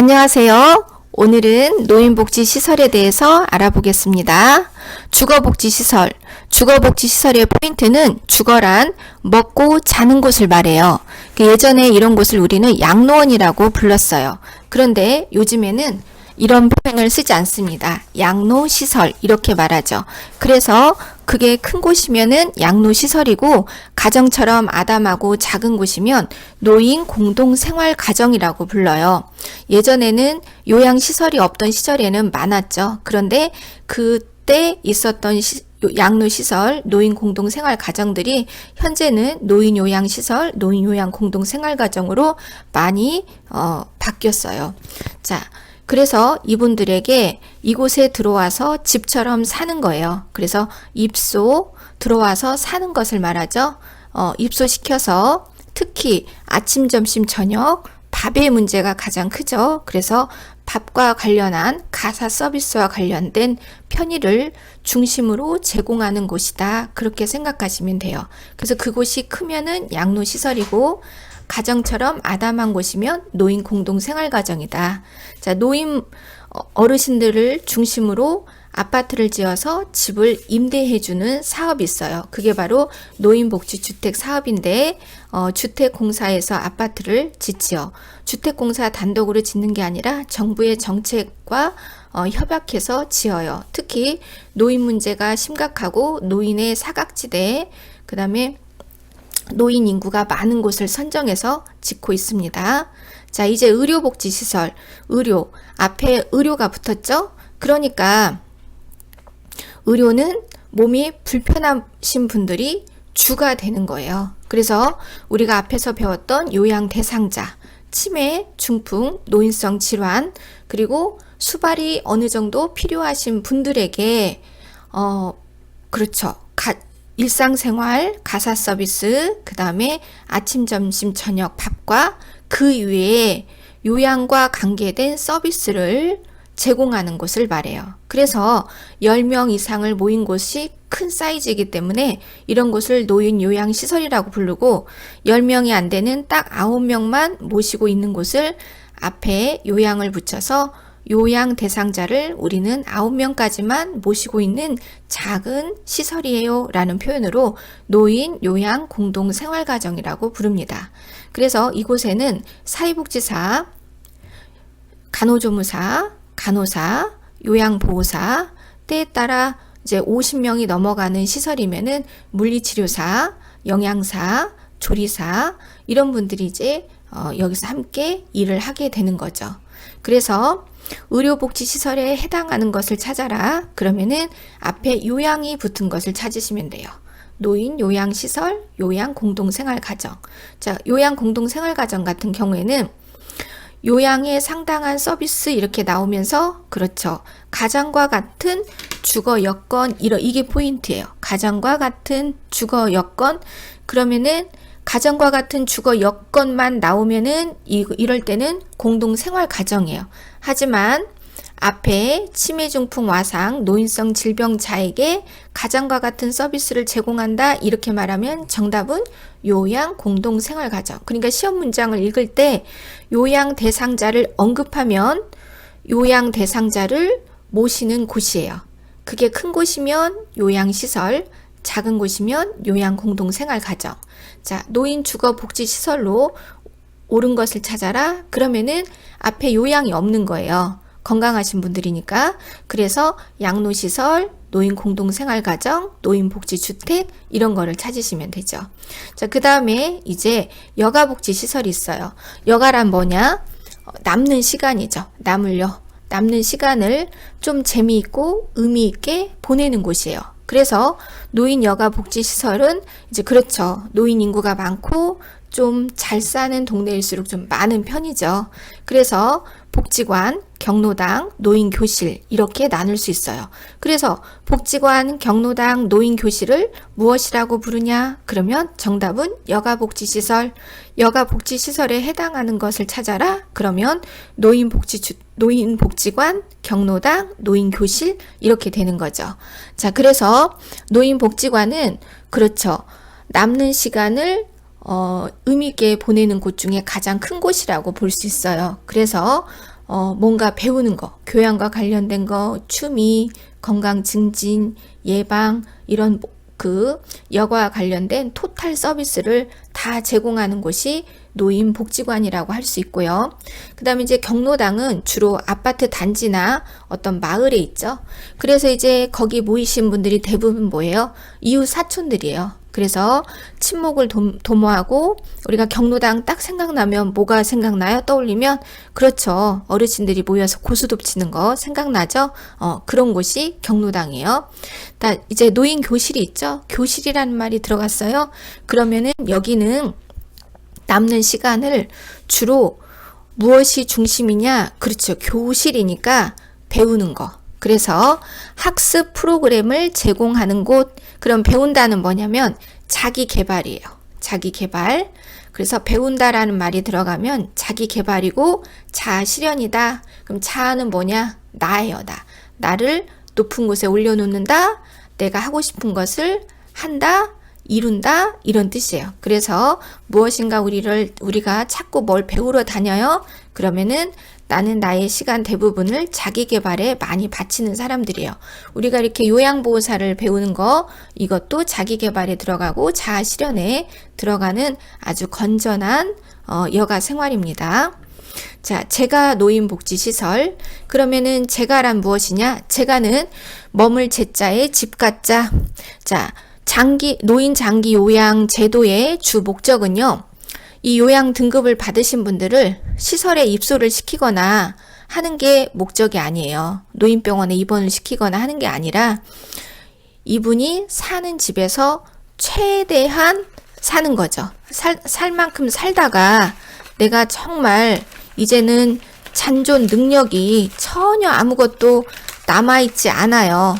안녕하세요. 오늘은 노인복지시설에 대해서 알아보겠습니다. 주거복지시설. 주거복지시설의 포인트는 주거란 먹고 자는 곳을 말해요. 그 예전에 이런 곳을 우리는 양로원이라고 불렀어요. 그런데 요즘에는 이런 표현을 쓰지 않습니다. 양로시설 이렇게 말하죠. 그래서 그게 큰 곳이면은 양로시설이고 가정처럼 아담하고 작은 곳이면 노인 공동 생활 가정이라고 불러요. 예전에는 요양시설이 없던 시절에는 많았죠. 그런데 그때 있었던 시, 요- 양로시설, 노인 공동 생활 가정들이 현재는 노인 요양 시설, 노인 요양 공동 생활 가정으로 많이 어, 바뀌었어요. 자, 그래서 이분들에게 이곳에 들어와서 집처럼 사는 거예요. 그래서 입소 들어와서 사는 것을 말하죠. 어, 입소시켜서 특히 아침, 점심, 저녁 밥의 문제가 가장 크죠. 그래서 밥과 관련한 가사 서비스와 관련된 편의를 중심으로 제공하는 곳이다. 그렇게 생각하시면 돼요. 그래서 그곳이 크면은 양로시설이고 가정처럼 아담한 곳이면 노인 공동 생활 가정이다. 자, 노인 어, 어르신들을 중심으로 아파트를 지어서 집을 임대해주는 사업이 있어요. 그게 바로 노인복지주택 사업인데, 어, 주택공사에서 아파트를 짓지요. 주택공사 단독으로 짓는 게 아니라 정부의 정책과 어, 협약해서 지어요. 특히 노인 문제가 심각하고 노인의 사각지대, 그 다음에 노인 인구가 많은 곳을 선정해서 짓고 있습니다. 자, 이제 의료복지시설, 의료. 앞에 의료가 붙었죠? 그러니까 의료는 몸이 불편하신 분들이 주가 되는 거예요. 그래서 우리가 앞에서 배웠던 요양 대상자, 치매, 중풍, 노인성 질환, 그리고 수발이 어느 정도 필요하신 분들에게, 어, 그렇죠. 가, 일상생활, 가사 서비스, 그 다음에 아침, 점심, 저녁 밥과 그 이외에 요양과 관계된 서비스를 제공하는 곳을 말해요. 그래서 10명 이상을 모인 곳이 큰 사이즈이기 때문에 이런 곳을 노인 요양 시설이라고 부르고 10명이 안 되는 딱 9명만 모시고 있는 곳을 앞에 요양을 붙여서 요양 대상자를 우리는 9명까지만 모시고 있는 작은 시설이에요 라는 표현으로 노인 요양 공동 생활가정이라고 부릅니다. 그래서 이곳에는 사회복지사, 간호조무사, 간호사, 요양보호사, 때에 따라 이제 50명이 넘어가는 시설이면은 물리치료사, 영양사, 조리사, 이런 분들이 이제 어, 여기서 함께 일을 하게 되는 거죠. 그래서 의료복지시설에 해당하는 것을 찾아라. 그러면은 앞에 요양이 붙은 것을 찾으시면 돼요. 노인 요양시설, 요양 공동생활가정. 자, 요양 공동생활가정 같은 경우에는 요양에 상당한 서비스 이렇게 나오면서 그렇죠. 가장과 같은 주거 여건 이러 이게 포인트예요. 가장과 같은 주거 여건 그러면은 가정과 같은 주거 여건만 나오면은 이, 이럴 때는 공동 생활 가정이에요. 하지만 앞에 치매 중풍 와상 노인성 질병자에게 가장과 같은 서비스를 제공한다 이렇게 말하면 정답은 요양 공동 생활 가정. 그러니까 시험 문장을 읽을 때 요양 대상자를 언급하면 요양 대상자를 모시는 곳이에요. 그게 큰 곳이면 요양 시설, 작은 곳이면 요양 공동 생활 가정. 자, 노인 주거 복지 시설로 옳은 것을 찾아라. 그러면은 앞에 요양이 없는 거예요. 건강하신 분들이니까. 그래서 양로 시설, 노인 공동 생활 가정, 노인 복지 주택, 이런 거를 찾으시면 되죠. 자, 그 다음에 이제 여가 복지 시설이 있어요. 여가란 뭐냐? 어, 남는 시간이죠. 남을요. 남는 시간을 좀 재미있고 의미 있게 보내는 곳이에요. 그래서 노인 여가 복지 시설은 이제 그렇죠. 노인 인구가 많고 좀 잘 사는 동네일수록 좀 많은 편이죠. 그래서 복지관, 경로당, 노인 교실 이렇게 나눌 수 있어요. 그래서 복지관, 경로당, 노인 교실을 무엇이라고 부르냐? 그러면 정답은 여가 복지 시설, 여가 복지 시설에 해당하는 것을 찾아라. 그러면 노인 복지 주, 노인 복지관, 경로당, 노인 교실 이렇게 되는 거죠. 자, 그래서 노인 복지관은 그렇죠. 남는 시간을 어, 의미 있게 보내는 곳 중에 가장 큰 곳이라고 볼 수 있어요. 그래서 어, 뭔가 배우는 거, 교양과 관련된 거, 취미, 건강 증진, 예방, 이런 그 여가와 관련된 토탈 서비스를 다 제공하는 곳이 노인 복지관이라고 할 수 있고요. 그 다음에 이제 경로당은 주로 아파트 단지나 어떤 마을에 있죠. 그래서 이제 거기 모이신 분들이 대부분 뭐예요? 이웃 사촌들이에요. 그래서 도, 도모하고 우리가 경로당 딱 생각나면 뭐가 생각나요? 떠올리면 그렇죠. 어르신들이 모여서 고수톱 치는 거 생각나죠? 어, 그런 곳이 경로당이에요. 다 이제 노인 교실이 있죠. 교실이라는 말이 들어갔어요. 그러면은 여기는 남는 시간을 주로 무엇이 중심이냐? 그렇죠. 교실이니까 배우는 거. 그래서 학습 프로그램을 제공하는 곳. 그럼 배운다는 뭐냐면 자기 개발이에요. 자기 개발. 그래서 배운다라는 말이 들어가면 자기 개발이고 자아 실현이다. 그럼 자아는 뭐냐? 나예요, 나. 나를 높은 곳에 올려놓는다. 내가 하고 싶은 것을 한다. 이룬다 이런 뜻이에요. 그래서 무엇인가 우리를 우리가 자꾸 뭘 배우러 다녀요. 그러면은 나는 나의 시간 대부분을 자기 개발에 많이 바치는 사람들이에요. 우리가 이렇게 요양보호사를 배우는 거 이것도 자기 개발에 들어가고 자아 실현에 들어가는 아주 건전한 어, 여가 생활입니다. 자, 제가 노인복지시설. 그러면은 제가란 무엇이냐? 제가는 머물 제자의 집가자. 자, 장기, 노인 장기 요양 제도의 주 목적은요, 이 요양 등급을 받으신 분들을 시설에 입소를 시키거나 하는 게 목적이 아니에요. 노인병원에 입원을 시키거나 하는 게 아니라 이분이 사는 집에서 최대한 사는 거죠. 살, 살 만큼 살다가 내가 정말 이제는 잔존 능력이 전혀 아무것도 남아있지 않아요.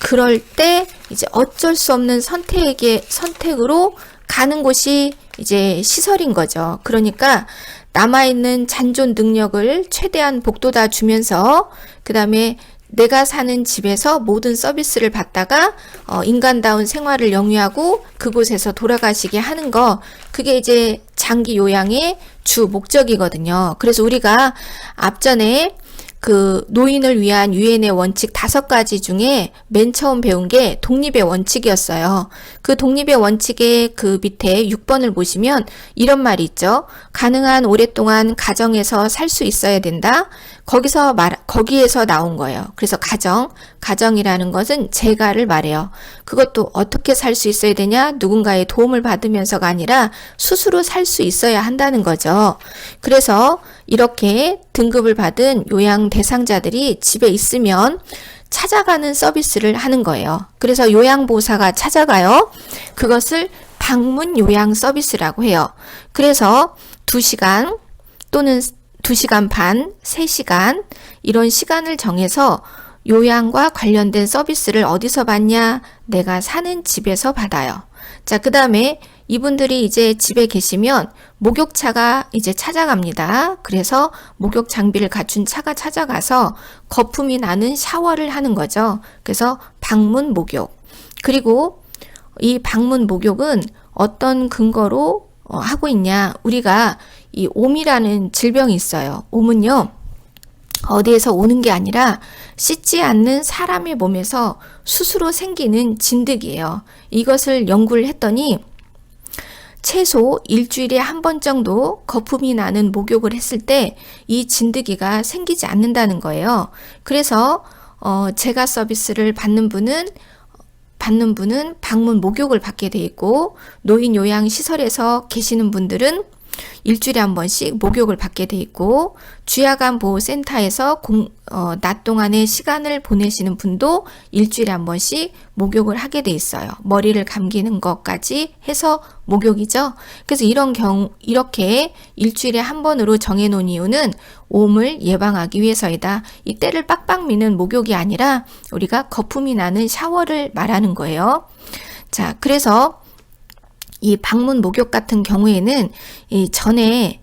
그럴 때 이제 어쩔 수 없는 선택의 선택으로 가는 곳이 이제 시설인 거죠. 그러니까 남아있는 잔존 능력을 최대한 복돋아 주면서 그 다음에 내가 사는 집에서 모든 서비스를 받다가 어, 인간다운 생활을 영위하고 그곳에서 돌아가시게 하는 거 그게 이제 장기 요양의 주 목적이거든요. 그래서 우리가 앞전에 그 노인을 위한 유엔의 원칙 다섯 가지 중에 맨 처음 배운 게 독립의 원칙이었어요. 그 독립의 원칙의 그 밑에 6번을 보시면 이런 말이 있죠. 가능한 오랫동안 가정에서 살 수 있어야 된다. 거기서 말, 거기에서 나온 거예요. 그래서 가정, 가정이라는 것은 재가를 말해요. 그것도 어떻게 살 수 있어야 되냐? 누군가의 도움을 받으면서가 아니라 스스로 살 수 있어야 한다는 거죠. 그래서 이렇게 등급을 받은 요양 대상자들이 집에 있으면 찾아가는 서비스를 하는 거예요. 그래서 요양보호사가 찾아가요. 그것을 방문 요양 서비스라고 해요. 그래서 2시간 또는 2시간 반, 3시간 이런 시간을 정해서 요양과 관련된 서비스를 어디서 받냐? 내가 사는 집에서 받아요. 자, 그 다음에 이분들이 이제 집에 계시면 목욕차가 이제 찾아갑니다. 그래서 목욕 장비를 갖춘 차가 찾아가서 거품이 나는 샤워를 하는 거죠. 그래서 방문 목욕. 그리고 이 방문 목욕은 어떤 근거로 어, 하고 있냐? 우리가 이 옴이라는 질병이 있어요. 옴은요. 어디에서 오는 게 아니라 씻지 않는 사람의 몸에서 스스로 생기는 진드기예요. 이것을 연구를 했더니 최소 일주일에 한 번 정도 거품이 나는 목욕을 했을 때 이 진드기가 생기지 않는다는 거예요. 그래서 어, 제가 서비스를 받는 분은 받는 분은 방문 목욕을 받게 돼 있고 노인 요양 시설에서 계시는 분들은 일주일에 한 번씩 목욕을 받게 돼 있고 주야간 보호센터에서 공, 어, 낮 동안에 시간을 보내시는 분도 일주일에 한 번씩 목욕을 하게 돼 있어요. 머리를 감기는 것까지 해서 목욕이죠. 그래서 이런 경우 이렇게 일주일에 한 번으로 정해 놓은 이유는 옴을 예방하기 위해서이다. 이 때를 빡빡 미는 목욕이 아니라 우리가 거품이 나는 샤워를 말하는 거예요. 자, 그래서 이 방문 목욕 같은 경우에는 이 전에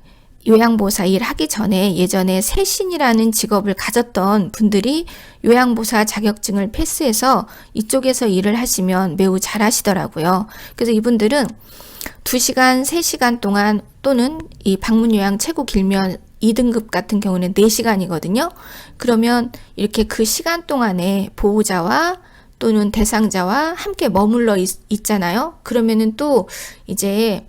요양보호사 일 하기 전에 예전에 세신이라는 직업을 가졌던 분들이 요양보호사 자격증을 패스해서 이쪽에서 일을 하시면 매우 잘 하시더라고요. 그래서 이분들은 2시간, 3시간 동안 또는 이 방문 요양 최고 길면 2등급 같은 경우는 4시간이거든요. 그러면 이렇게 그 시간 동안에 보호자와 또는 대상자와 함께 머물러 있, 있잖아요. 그러면은 또 이제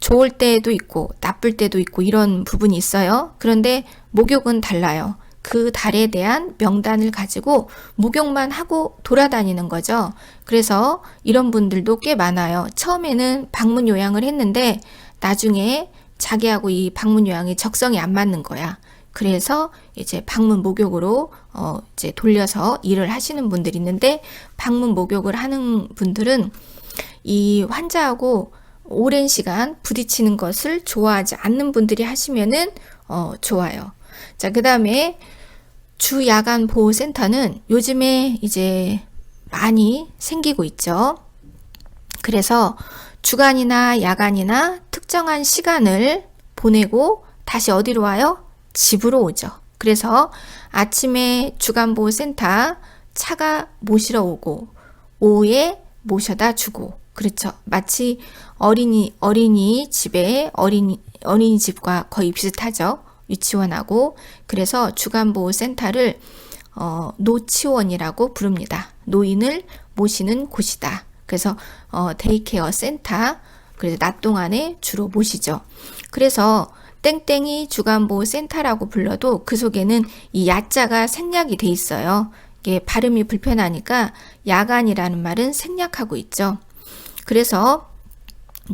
좋을 때도 있고 나쁠 때도 있고 이런 부분이 있어요. 그런데 목욕은 달라요. 그 달에 대한 명단을 가지고 목욕만 하고 돌아다니는 거죠. 그래서 이런 분들도 꽤 많아요. 처음에는 방문 요양을 했는데 나중에 자기하고 이 방문 요양이 적성이 안 맞는 거야. 그래서 이제 방문 목욕으로 어 이제 돌려서 일을 하시는 분들이 있는데 방문 목욕을 하는 분들은 이 환자하고 오랜 시간 부딪히는 것을 좋아하지 않는 분들이 하시면은 어 좋아요. 자, 그다음에 주 야간 보호 센터는 요즘에 이제 많이 생기고 있죠. 그래서 주간이나 야간이나 특정한 시간을 보내고 다시 어디로 와요? 집으로 오죠. 그래서 아침에 주간보호센터 차가 모시러 오고 오후에 모셔다 주고 그렇죠. 마치 어린이 어린이 집에 어린이 어린이집과 거의 비슷하죠. 유치원하고 그래서 주간보호센터를 어, 노치원이라고 부릅니다. 노인을 모시는 곳이다. 그래서 어, 데이케어 센터 그래서 낮 동안에 주로 모시죠. 그래서 땡땡이 주간보호 센터라고 불러도 그 속에는 이 야자가 생략이 돼 있어요. 이게 발음이 불편하니까 야간이라는 말은 생략하고 있죠. 그래서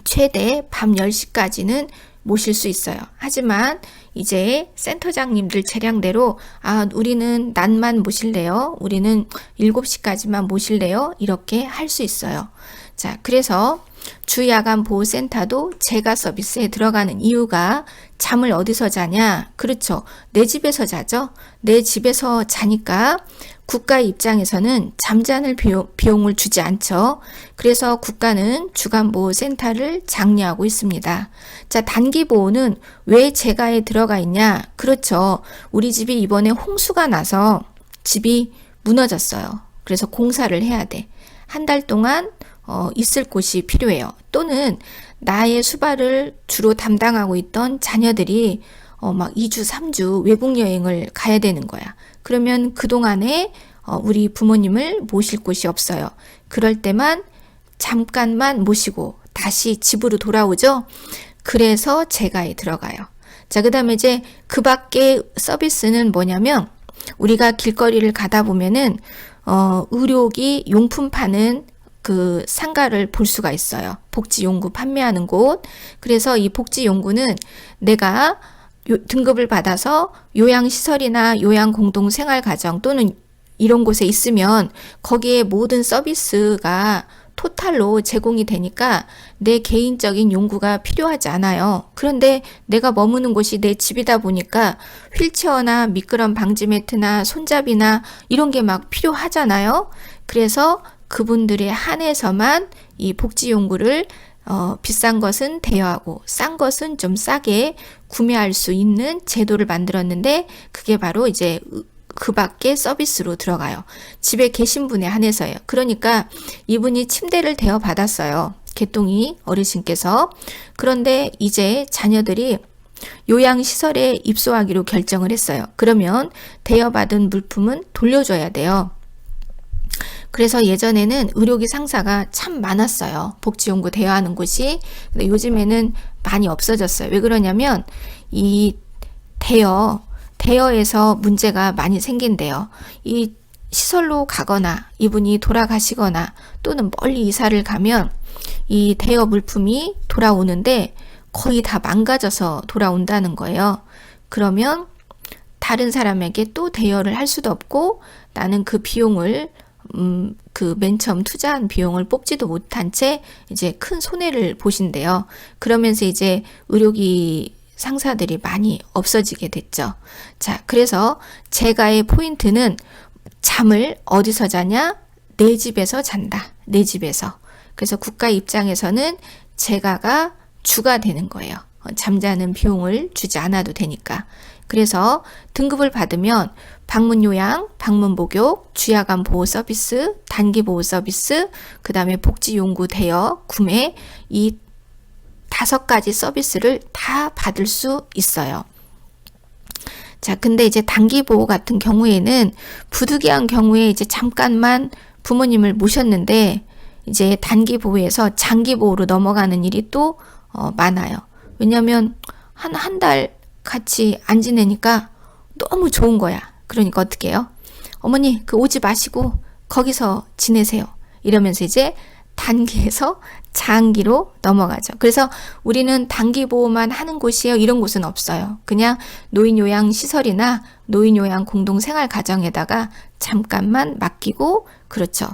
최대 밤 10시까지는 모실 수 있어요. 하지만 이제 센터장님들 재량대로 아, 우리는 낮만 모실래요? 우리는 7시까지만 모실래요? 이렇게 할 수 있어요. 자, 그래서 주야간 보호센터도 재가 서비스에 들어가는 이유가 잠을 어디서 자냐? 그렇죠. 내 집에서 자죠. 내 집에서 자니까 국가 입장에서는 잠자는 비용, 비용 을 주지 않죠. 그래서 국가는 주간보호센터를 장려하고 있습니다. 자, 단기보호는 왜 재가에 들어가 있냐? 그렇죠. 우리 집이 이번에 홍수가 나서 집이 무너졌어요. 그래서 공사를 해야 돼. 한 달 동안 어, 있을 곳이 필요해요. 또는 나의 수발을 주로 담당하고 있던 자녀들이 어, 막 2주, 3주 외국 여행을 가야 되는 거야. 그러면 그동안에 어, 우리 부모님을 모실 곳이 없어요. 그럴 때만 잠깐만 모시고 다시 집으로 돌아오죠. 그래서 제가에 들어가요. 자, 그 다음에 이제 그 밖에 서비스는 뭐냐면 우리가 길거리를 가다 보면은 어, 의료기 용품 파는 그 상가를 볼 수가 있어요. 복지 용구 판매하는 곳. 그래서 이 복지 용구는 내가 요, 등급을 받아서 요양시설이나 요양공동생활가정 또는 이런 곳에 있으면 거기에 모든 서비스가 토탈로 제공이 되니까 내 개인적인 용구가 필요하지 않아요. 그런데 내가 머무는 곳이 내 집이다 보니까 휠체어나 미끄럼 방지 매트나 손잡이나 이런 게 막 필요하잖아요. 그래서 그분들의 한해서만 이 복지 용구를 어, 비싼 것은 대여하고 싼 것은 좀 싸게 구매할 수 있는 제도를 만들었는데 그게 바로 이제 그 밖에 서비스로 들어가요. 집에 계신 분에 한해서요. 그러니까 이분이 침대를 대여 받았어요. 개똥이 어르신께서. 그런데 이제 자녀들이 요양시설에 입소하기로 결정을 했어요. 그러면 대여받은 물품은 돌려줘야 돼요. 그래서 예전에는 의료기 상사가 참 많았어요. 복지연구 대여하는 곳이. 근데 요즘에는 많이 없어졌어요. 왜 그러냐면 이 대여, 대여에서 문제가 많이 생긴대요. 이 시설로 가거나 이분이 돌아가시거나 또는 멀리 이사를 가면 이 대여 물품이 돌아오는데 거의 다 망가져서 돌아온다는 거예요. 그러면 다른 사람에게 또 대여를 할 수도 없고 나는 그 비용을 음, 그 맨 처음 투자한 비용을 뽑지도 못한 채 이제 큰 손해를 보신대요. 그러면서 이제 의료기 상사들이 많이 없어지게 됐죠. 자, 그래서 제가의 포인트는 잠을 어디서 자냐? 내 집에서 잔다. 내 집에서. 그래서 국가 입장에서는 제가가 주가 되는 거예요. 어, 잠자는 비용을 주지 않아도 되니까. 그래서 등급을 받으면 방문 요양, 방문 목욕, 주야간 보호 서비스, 단기 보호 서비스, 그 다음에 복지 용구 대여, 구매 이 다섯 가지 서비스를 다 받을 수 있어요. 자, 근데 이제 단기 보호 같은 경우에는 부득이한 경우에 이제 잠깐만 부모님을 모셨는데 이제 단기 보호에서 장기 보호로 넘어가는 일이 또 어, 많아요. 왜냐면 한 한 달 같이 안 지내니까 너무 좋은 거야. 그러니까 어떻게 해요? 어머니 그 오지 마시고 거기서 지내세요. 이러면서 이제 단기에서 장기로 넘어가죠. 그래서 우리는 단기 보호만 하는 곳이에요. 이런 곳은 없어요. 그냥 노인 요양 시설이나 노인 요양 공동 생활 가정에다가 잠깐만 맡기고 그렇죠.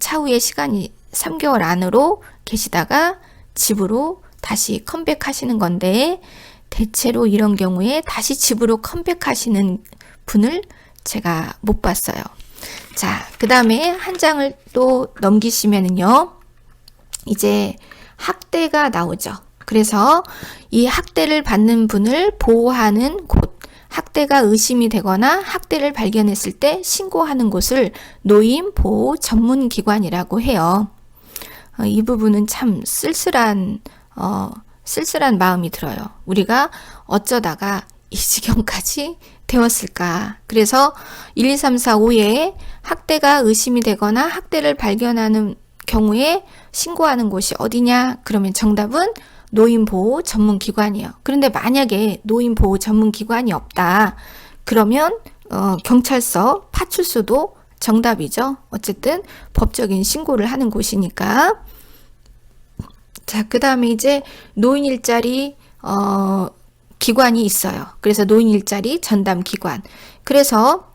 차후에 시간이 3개월 안으로 계시다가 집으로 다시 컴백하시는 건데 대체로 이런 경우에 다시 집으로 컴백하시는 분을 제가 못 봤어요. 자, 그 다음에 한 장을 또 넘기시면은요. 이제 학대가 나오죠. 그래서 이 학대를 받는 분을 보호하는 곳, 학대가 의심이 되거나 학대를 발견했을 때 신고하는 곳을 노인 보호 전문 기관이라고 해요. 어, 이 부분은 참 쓸쓸한 어, 쓸쓸한 마음이 들어요. 우리가 어쩌다가 이 지경까지 되었을까. 그래서 1, 2, 3, 4, 5에 학대가 의심이 되거나 학대를 발견하는 경우에 신고하는 곳이 어디냐? 그러면 정답은 노인보호 전문기관이에요. 그런데 만약에 노인보호 전문기관이 없다. 그러면 어, 경찰서, 파출소도 정답이죠. 어쨌든 법적인 신고를 하는 곳이니까. 자, 그 다음에 이제 노인 일자리, 어, 기관이 있어요. 그래서 노인 일자리 전담 기관. 그래서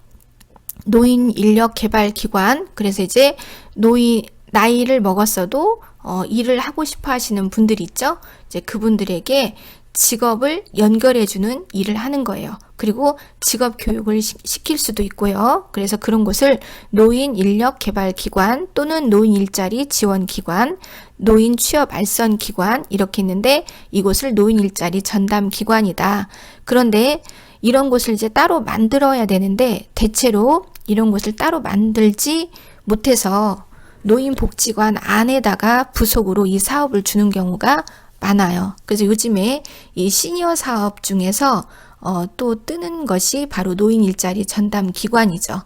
노인 인력 개발 기관. 그래서 이제 노인, 나이를 먹었어도 어, 일을 하고 싶어 하시는 분들이 있죠. 이제 그분들에게 직업을 연결해주는 일을 하는 거예요. 그리고 직업 교육을 시, 시킬 수도 있고요. 그래서 그런 곳을 노인 인력 개발 기관 또는 노인 일자리 지원 기관, 노인 취업 알선 기관 이렇게 있는데 이곳을 노인 일자리 전담 기관이다. 그런데 이런 곳을 이제 따로 만들어야 되는데 대체로 이런 곳을 따로 만들지 못해서 노인복지관 안에다가 부속으로 이 사업을 주는 경우가 많아요. 그래서 요즘에 이 시니어 사업 중에서 어, 또 뜨는 것이 바로 노인 일자리 전담 기관이죠.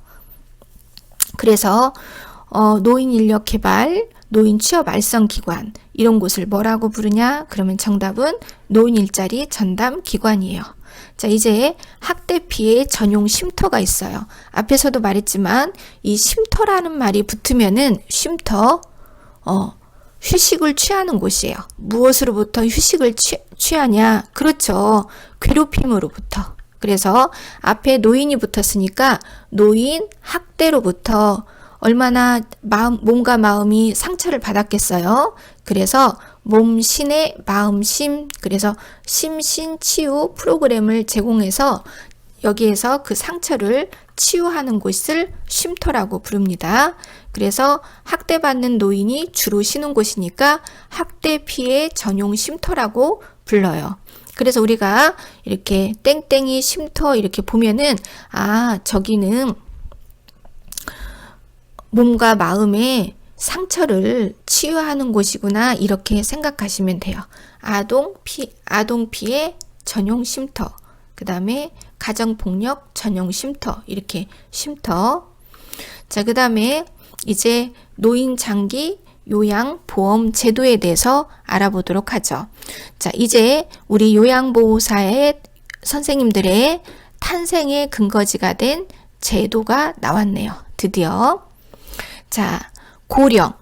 그래서 어, 노인 인력 개발, 노인 취업 알선 기관 이런 곳을 뭐라고 부르냐? 그러면 정답은 노인 일자리 전담 기관이에요. 자, 이제 학대 피해 전용 쉼터가 있어요. 앞에서도 말했지만 이 쉼터라는 말이 붙으면은 쉼터 어 휴식을 취하는 곳이에요. 무엇으로부터 휴식을 취, 취하냐? 그렇죠. 괴롭힘으로부터. 그래서 앞에 노인이 붙었으니까 노인 학대로부터 얼마나 마음, 몸과 마음이 상처를 받았겠어요. 그래서 몸, 신의 마음, 심, 그래서 심신 치유 프로그램을 제공해서 여기에서 그 상처를 치유하는 곳을 쉼터라고 부릅니다. 그래서 학대받는 노인이 주로 쉬는 곳이니까 학대 피해 전용 쉼터라고 불러요. 그래서 우리가 이렇게 땡땡이 쉼터 이렇게 보면은 아, 저기는 몸과 마음에 상처를 치유하는 곳이구나 이렇게 생각하시면 돼요. 아동 피 아동 피해 전용 쉼터. 그다음에 가정 폭력 전용 쉼터. 이렇게 쉼터. 자, 그다음에 이제 노인 장기 요양 보험 제도에 대해서 알아보도록 하죠. 자, 이제 우리 요양보호사의 선생님들의 탄생의 근거지가 된 제도가 나왔네요. 드디어. 자, 고령.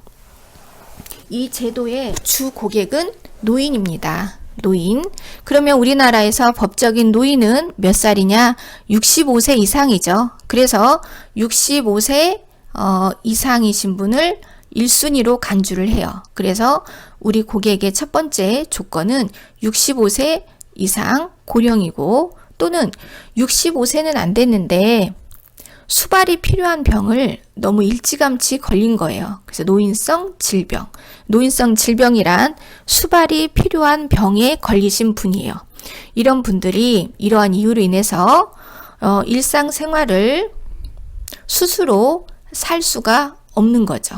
이 제도의 주 고객은 노인입니다. 노인. 그러면 우리나라에서 법적인 노인은 몇 살이냐? 65세 이상이죠. 그래서 65세 어, 이상이신 분을 1순위로 간주를 해요. 그래서 우리 고객의 첫 번째 조건은 65세 이상 고령이고 또는 65세는 안 됐는데 수발이 필요한 병을 너무 일찌감치 걸린 거예요. 그래서 노인성 질병. 노인성 질병이란 수발이 필요한 병에 걸리신 분이에요. 이런 분들이 이러한 이유로 인해서 어, 일상생활을 스스로 살 수가 없는 거죠.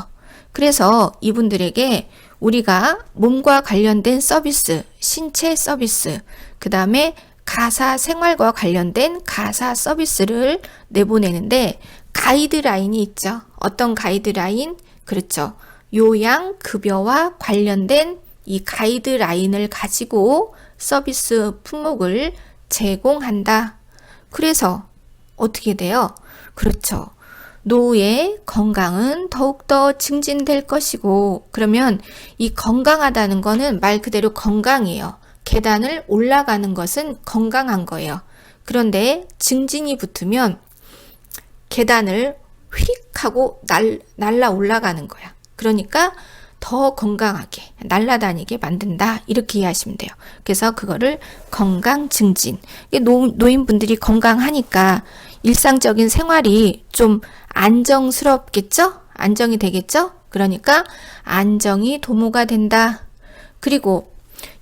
그래서 이분들에게 우리가 몸과 관련된 서비스, 신체 서비스, 그 다음에 가사 생활과 관련된 가사 서비스를 내보내는데 가이드라인이 있죠. 어떤 가이드라인? 그렇죠. 요양 급여와 관련된 이 가이드라인을 가지고 서비스 품목을 제공한다. 그래서 어떻게 돼요? 그렇죠. 노후의 건강은 더욱더 증진될 것이고, 그러면 이 건강하다는 거는 말 그대로 건강이에요. 계단을 올라가는 것은 건강한 거예요. 그런데 증진이 붙으면 계단을 휙 하고 날, 날라 올라가는 거야. 그러니까 더 건강하게 날아다니게 만든다 이렇게 이해하시면 돼요. 그래서 그거를 건강 증진. 노, 노인분들이 건강하니까 일상적인 생활이 좀 안정스럽겠죠? 안정이 되겠죠? 그러니까 안정이 도모가 된다. 그리고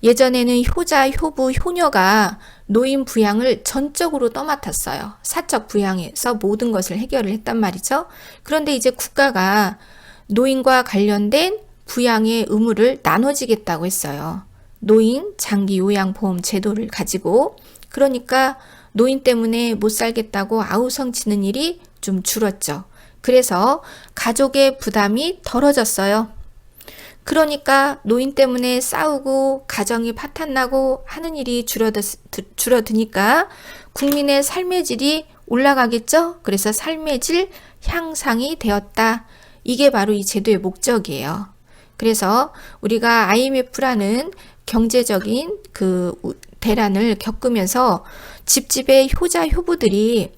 예전에는 효자, 효부, 효녀가 노인 부양을 전적으로 떠맡았어요. 사적 부양에서 모든 것을 해결을 했단 말이죠. 그런데 이제 국가가 노인과 관련된 부양의 의무를 나눠지겠다고 했어요. 노인 장기 요양보험 제도를 가지고 그러니까 노인 때문에 못 살겠다고 아우성치는 일이 좀 줄었죠. 그래서 가족의 부담이 덜어졌어요. 그러니까 노인 때문에 싸우고 가정이 파탄나고 하는 일이 줄어드, 줄어드니까 국민의 삶의 질이 올라가겠죠? 그래서 삶의 질 향상이 되었다. 이게 바로 이 제도의 목적이에요. 그래서 우리가 IMF라는 경제적인 그 대란을 겪으면서 집집의 효자 효부들이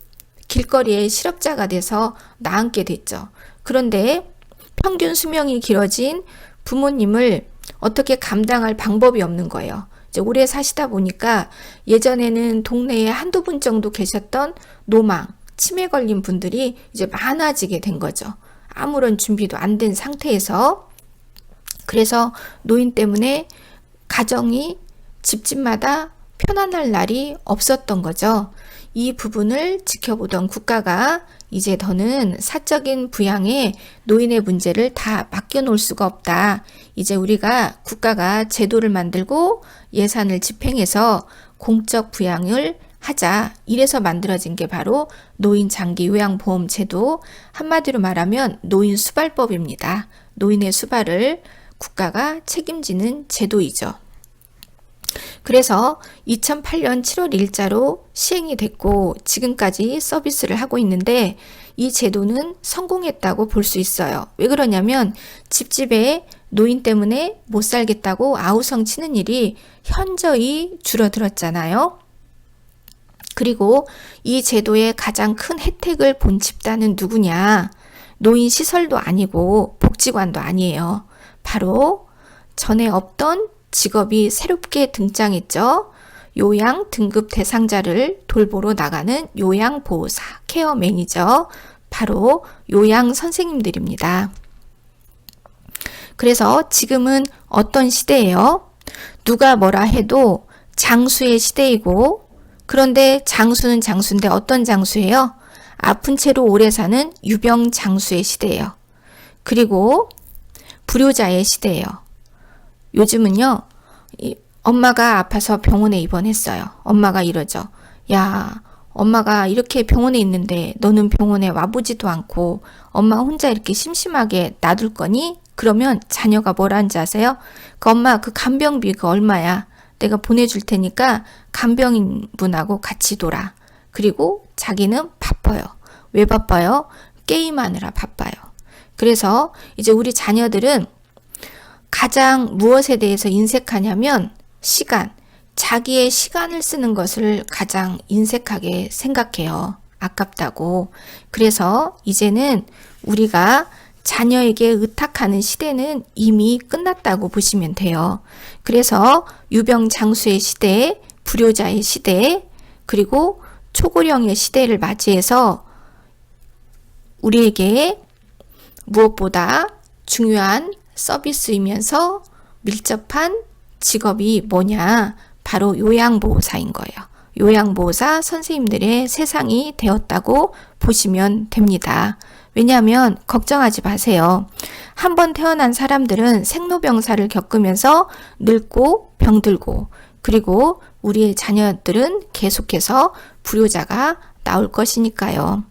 길거리에 실업자가 돼서 나앉게 됐죠. 그런데 평균 수명이 길어진 부모님을 어떻게 감당할 방법이 없는 거예요. 이제 오래 사시다 보니까 예전에는 동네에 한두 분 정도 계셨던 노망, 치매 걸린 분들이 이제 많아지게 된 거죠. 아무런 준비도 안 된 상태에서 그래서 노인 때문에 가정이 집집마다 편안할 날이 없었던 거죠. 이 부분을 지켜보던 국가가 이제 더는 사적인 부양에 노인의 문제를 다 맡겨놓을 수가 없다. 이제 우리가 국가가 제도를 만들고 예산을 집행해서 공적 부양을 하자. 이래서 만들어진 게 바로 노인 장기 요양보험 제도. 한마디로 말하면 노인 수발법입니다. 노인의 수발을 국가가 책임지는 제도이죠. 그래서 2008년 7월 1일자로 시행이 됐고 지금까지 서비스를 하고 있는데 이 제도는 성공했다고 볼 수 있어요. 왜 그러냐면 집집에 노인 때문에 못 살겠다고 아우성 치는 일이 현저히 줄어들었잖아요. 그리고 이 제도의 가장 큰 혜택을 본 집단은 누구냐? 노인 시설도 아니고 복지관도 아니에요. 바로 전에 없던 직업이 새롭게 등장했죠. 요양 등급 대상자를 돌보러 나가는 요양보호사, 케어 매니저, 바로 요양 선생님들입니다. 그래서 지금은 어떤 시대예요? 누가 뭐라 해도 장수의 시대이고 그런데 장수는 장수인데 어떤 장수예요? 아픈 채로 오래 사는 유병 장수의 시대예요. 그리고 불효자의 시대예요. 요즘은요, 엄마가 아파서 병원에 입원했어요. 엄마가 이러죠. 야, 엄마가 이렇게 병원에 있는데 너는 병원에 와보지도 않고 엄마 혼자 이렇게 심심하게 놔둘 거니? 그러면 자녀가 뭐라는지 아세요? 그 엄마 그 간병비 그 얼마야? 내가 보내줄 테니까 간병인 분하고 같이 놀아. 그리고 자기는 바빠요. 왜 바빠요? 게임하느라 바빠요. 그래서 이제 우리 자녀들은 가장 무엇에 대해서 인색하냐면 시간, 자기의 시간을 쓰는 것을 가장 인색하게 생각해요. 아깝다고. 그래서 이제는 우리가 자녀에게 의탁하는 시대는 이미 끝났다고 보시면 돼요. 그래서 유병장수의 시대, 불효자의 시대, 그리고 초고령의 시대를 맞이해서 우리에게 무엇보다 중요한 서비스이면서 밀접한 직업이 뭐냐? 바로 요양보호사인 거예요. 요양보호사 선생님들의 세상이 되었다고 보시면 됩니다. 왜냐하면 걱정하지 마세요. 한 번 태어난 사람들은 생로병사를 겪으면서 늙고 병들고 그리고 우리의 자녀들은 계속해서 불효자가 나올 것이니까요.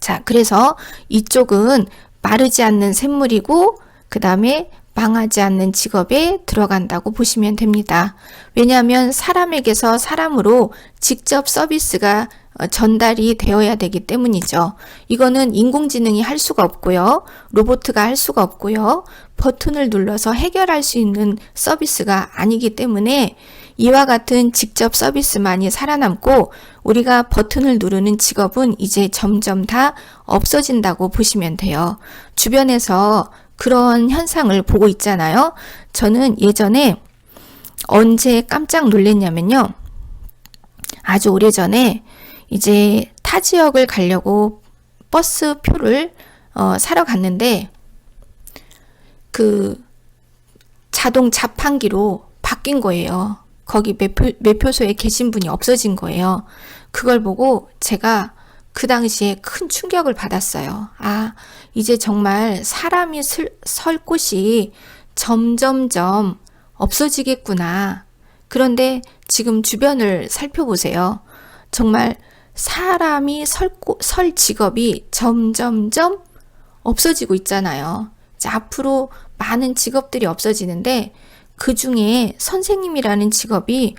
자, 그래서 이쪽은 마르지 않는 샘물이고, 그 다음에 망하지 않는 직업에 들어간다고 보시면 됩니다. 왜냐하면 사람에게서 사람으로 직접 서비스가 어, 전달이 되어야 되기 때문이죠. 이거는 인공지능이 할 수가 없고요. 로보트가 할 수가 없고요. 버튼을 눌러서 해결할 수 있는 서비스가 아니기 때문에 이와 같은 직접 서비스만이 살아남고 우리가 버튼을 누르는 직업은 이제 점점 다 없어진다고 보시면 돼요. 주변에서 그런 현상을 보고 있잖아요. 저는 예전에 언제 깜짝 놀랐냐면요. 아주 오래 전에 이제 타 지역을 가려고 버스 표를 어, 사러 갔는데 그 자동 자판기로 바뀐 거예요. 거기 매표, 매표소에 계신 분이 없어진 거예요. 그걸 보고 제가 그 당시에 큰 충격을 받았어요. 아, 이제 정말 사람이 슬, 설 곳이 점점점 없어지겠구나. 그런데 지금 주변을 살펴보세요. 정말 사람이 설, 곳- 설 직업이 점점점 없어지고 있잖아요. 앞으로 많은 직업들이 없어지는데 그 중에 선생님이라는 직업이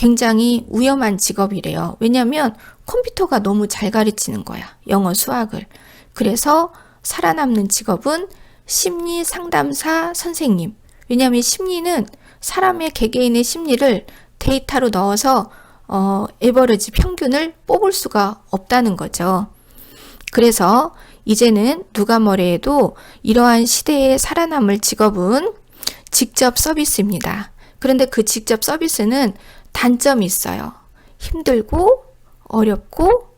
굉장히 위험한 직업이래요. 왜냐하면 컴퓨터가 너무 잘 가르치는 거야. 영어, 수학을. 그래서 살아남는 직업은 심리 상담사 선생님. 왜냐하면 심리는 사람의 개개인의 심리를 데이터로 넣어서 어, 에버리지 평균을 뽑을 수가 없다는 거죠. 그래서 이제는 누가 뭐래도 이러한 시대에 살아남을 직업은 직접 서비스입니다. 그런데 그 직접 서비스는 단점이 있어요. 힘들고 어렵고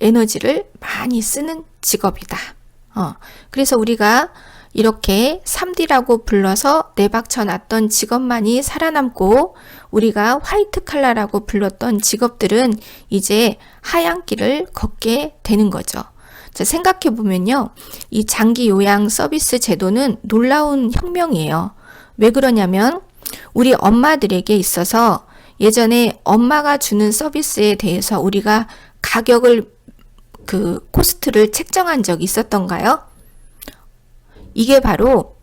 에너지를 많이 쓰는 직업이다. 어, 그래서 우리가 이렇게 3D라고 불러서 내박쳐 놨던 직업만이 살아남고 우리가 화이트 칼라라고 불렀던 직업들은 이제 하얀 길을 걷게 되는 거죠. 자, 생각해 보면요. 이 장기 요양 서비스 제도는 놀라운 혁명이에요. 왜 그러냐면 우리 엄마들에게 있어서 예전에 엄마가 주는 서비스에 대해서 우리가 가격을 그 코스트를 책정한 적이 있었던가요? 이게 바로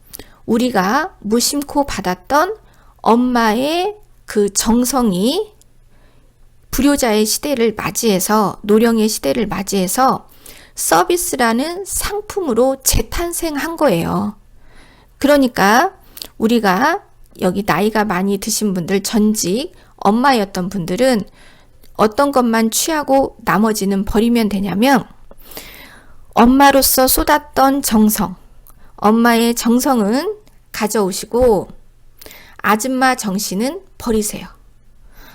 우리가 무심코 받았던 엄마의 그 정성이 불효자의 시대를 맞이해서 노령의 시대를 맞이해서 서비스라는 상품으로 재탄생한 거예요. 그러니까 우리가 여기 나이가 많이 드신 분들 전직 엄마였던 분들은 어떤 것만 취하고 나머지는 버리면 되냐면 엄마로서 쏟았던 정성, 엄마의 정성은 가져오시고 아줌마 정신은 버리세요.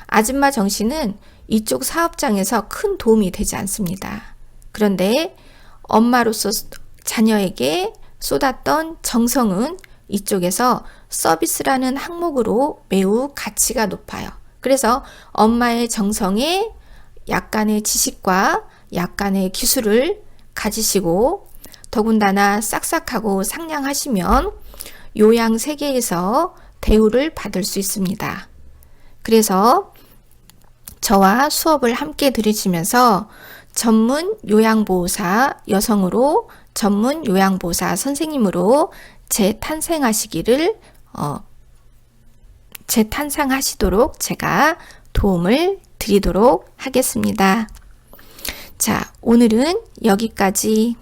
아줌마 정신은 이쪽 사업장에서 큰 도움이 되지 않습니다. 그런데 엄마로서 자녀에게 쏟았던 정성은 이쪽에서 서비스라는 항목으로 매우 가치가 높아요. 그래서 엄마의 정성에 약간의 지식과 약간의 기술을 가지시고 더군다나 싹싹하고 상냥하시면 요양 세계에서 대우를 받을 수 있습니다. 그래서 저와 수업을 함께 들으시면서 전문 요양보호사 여성으로 전문 요양보호사 선생님으로 재탄생하시기를 어, 재탄생하시도록 제가 도움을 드리도록 하겠습니다. 자, 오늘은 여기까지